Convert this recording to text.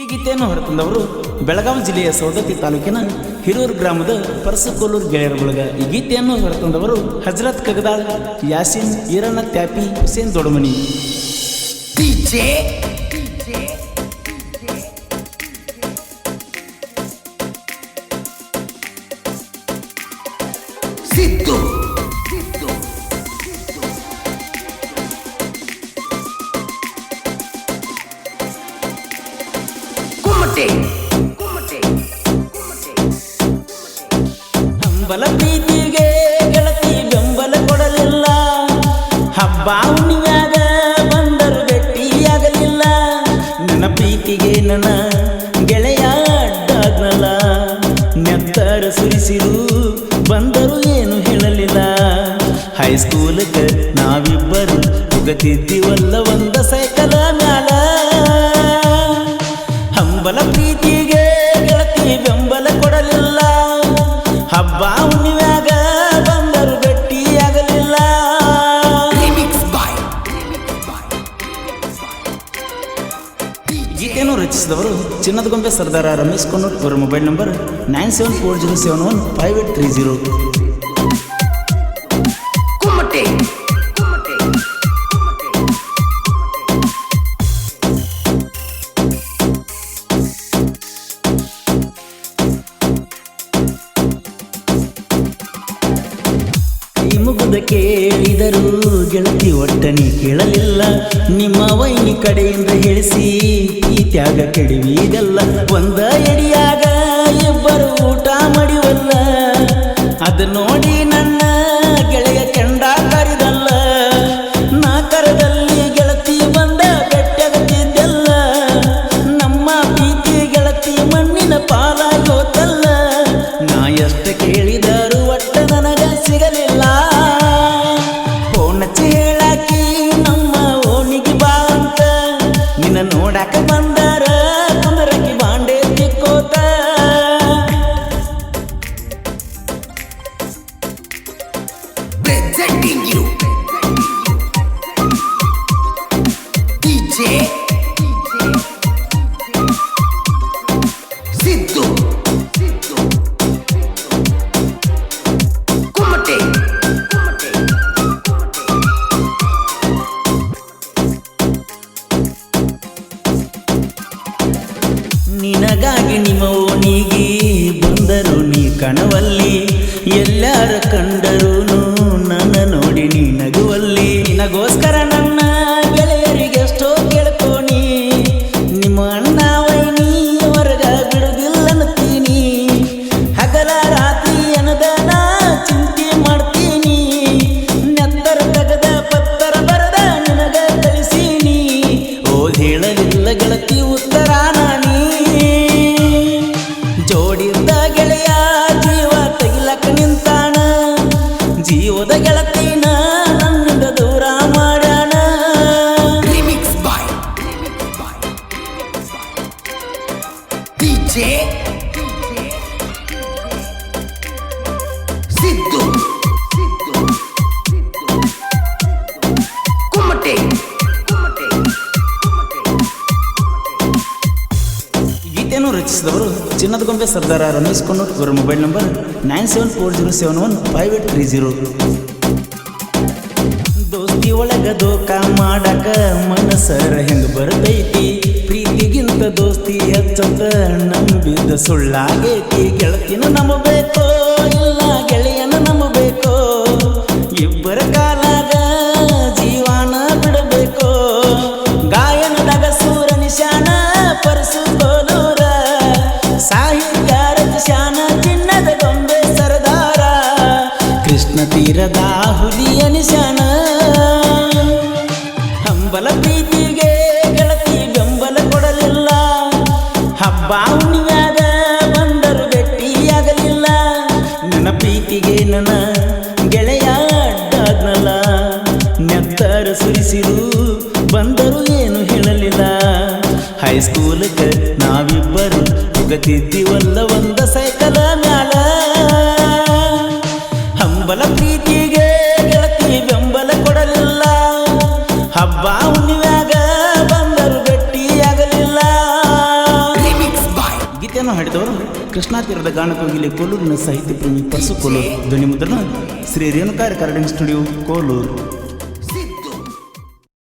ಈ ಗೀತೆಯನ್ನು ಹೊರತಂದವರು ಬೆಳಗಾವಿ ಜಿಲ್ಲೆಯ ಸೌದತ್ತಿ ತಾಲೂಕಿನ ಹಿರೂರು ಗ್ರಾಮದ ಪರಸಕೋಲೂರು ಗೆಳೆಯರ ಬಳಗ. ಈ ಗೀತೆಯನ್ನು ಹೊರತಂದವರು ಹಜರತ್ ಕಗದಾಳ್, ಯಾಸಿನ್, ಈರಣ್ಣ ತ್ಯಾಪಿ, ಹುಸೇನ್ ದೊಡಮನಿ ಸಿದ್ದು. ಹಂಬಲ ಪ್ರೀತಿಗೆ ಗೆಳತಿ ಬೆಂಬಲ ಕೊಡಲಿಲ್ಲ. ಹಬ್ಬ ಹುಣ್ಣಿಯಾಗ ಬಂದರು ಗಟ್ಟಿಯಾಗಲಿಲ್ಲ. ನನ್ನ ಪ್ರೀತಿಗೆ ನನ್ನ ಗೆಳೆಯ ಅಡ್ಡಾಗ್ನಲ್ಲ. ನೆತ್ತರ ಸುರಿಸಿರು, ಬಂದರು ಏನು ಹೇಳಲಿಲ್ಲ. ಹೈಸ್ಕೂಲ್ಗೆ ನಾವಿಬ್ಬರು ಹೋಗತಿದ್ದೀವಲ್ಲ ಒಂದ ಸೈಕಲ ರಚಿಸಿದವರು ಚಿನ್ನದ ಗೊಂಬೆ ಸರ್ದಾರ ರಮೇಶ್ ಕೊನ್ನೂರ್ ಅವರ mobile number nine seven four zero seven one five eight three zero. ಕೈ ಮುಗಿದ ಕೇಳಿದರು ಗೆಳತಿ ಒಟ್ಟನಿ ಕೇಳಲಿಲ್ಲ. ನಿಮ್ಮ ವೈನಿ ಕಡೆಯಿಂದ ಹೇಳಿಸಿ, ಈ ತ್ಯಾಗ ಕೆಡವಿಗಲ್ಲ ಒಂದ ಎಡಿಯಾಗ ಇಬ್ಬರು ಊಟ ಮಾಡಿವಲ್ಲ. ಅದು ನೋಡಿ ನಿನಗಾಗಿ ನಿಮ್ಮ ಓಣಿಗೆ ಬಂದರು ನೀ ಕಣವಲ್ಲಿ. ಎಲ್ಲಾರ ಕಂಡರು ನನ್ನ ನೋಡಿ ನೀ ನಗುವಲ್ಲಿ ನಿನಗೋಸ್ಕರ ನನ್ನ ಗೆಳೆಯರಿಗೆ ಎಷ್ಟೋ ಕೇಳ್ಕೋಣಿ ನಿಮ್ಮ ಅಣ್ಣ ವೈನಿ ಹೊರಗ ಬಿಡುದಿಲ್ಲ ಹಗಲ ರಾತ್ರಿ ಅನ್ನದ ನಾ ಚಿಂತೆ ಮಾಡ್ತೀನಿ. ನೆತ್ತರ ತಗದ ಪತ್ತರ ಬರದ ನಿನಗ ಕಳಿಸೀನಿ. ಓ ಹೇಳಲಿಲ್ಲ ಗೆಳತಿ ಉತ್ತರ ನಾನಿ. ರಚಿಸಿದವರು ಚಿನ್ನದ ಗೊಂಬೆ ಸರ್ದಾರ ರಮೇಶ್ ಕೊನ್ನೂರ್ ಇವರ mobile number nine seven four zero seven one five eight three zero. ದೋಸ್ತಿ ಒಳಗ ದೋಖ ಮಾಡಕ ಮನಸರ ಹೆಂಗ ಬರ್ತೈತಿ? ಪ್ರೀತಿಗಿಂತ ದೋಸ್ತಿ ಹಚ್ಚತ ನಂಬಿದ ಸುಳ್ಳಾಗೈತಿ. ಗೆಳತಿನ ನಂಬಬೇಕೋ, ಇಲ್ಲ ಗೆಳೆಯನ ಕೃಷ್ಣ ಹುಲಿ ಅನಿಸಣ. ಹಂಬಲ ಪ್ರೀತಿಗೆ ಗೆಳತಿ ಬೆಂಬಲ ಕೊಡಲಿಲ್ಲ. ಹಬ್ಬ ಹುಣ್ಣಿಮ್ಯಾಗ ಬಂದರು ಗಟ್ಟಿಯಾಗಲಿಲ್ಲ ನನ್ನ ಪ್ರೀತಿಗೆ ನನ್ನ ಗೆಳೆಯ ಅಡ್ಡಾದ್ನಲ್ಲ. ನೆತ್ತರ ಸುರಿಸಿರು, ಬಂದರು ಏನು ಹೇಳಲಿಲ್ಲ. ಹೈಸ್ಕೂಲ್ಗೆ ನಾವಿಬ್ಬರು ಗತಿ ಒಂದ ಸೈಕಲ. ಹಂಬಲ ಪ್ರೀತಿಗೆ ಗೆಳತಿ ಬೆಂಬಲ ಕೊಡಲಿಲ್ಲ. ಹಬ್ಬ ಹುಣ್ಣಿಮ್ಯಾಗ ಬಂದರು ಗಟ್ಟಿಯಾಗಲಿಲ್ಲ. ಗೀತೆಯನ್ನು ಹಾಡಿದವರು ಕೃಷ್ಣಾ ತೀರದ ಗಾನ ಕೋಗಿಲೆ ಕೋಲೂರಿನ ಸಾಹಿತ್ಯ ಪ್ರೇಮಿ ಪರಸು ಕೋಲೂರು. ಧ್ವನಿ ಮುದ್ರಣ ಶ್ರೀ ರೇಣುಕಾರ್ಯ ರೆಕಾರ್ಡಿಂಗ್ ಸ್ಟುಡಿಯೋ ಕೋಲೂರು.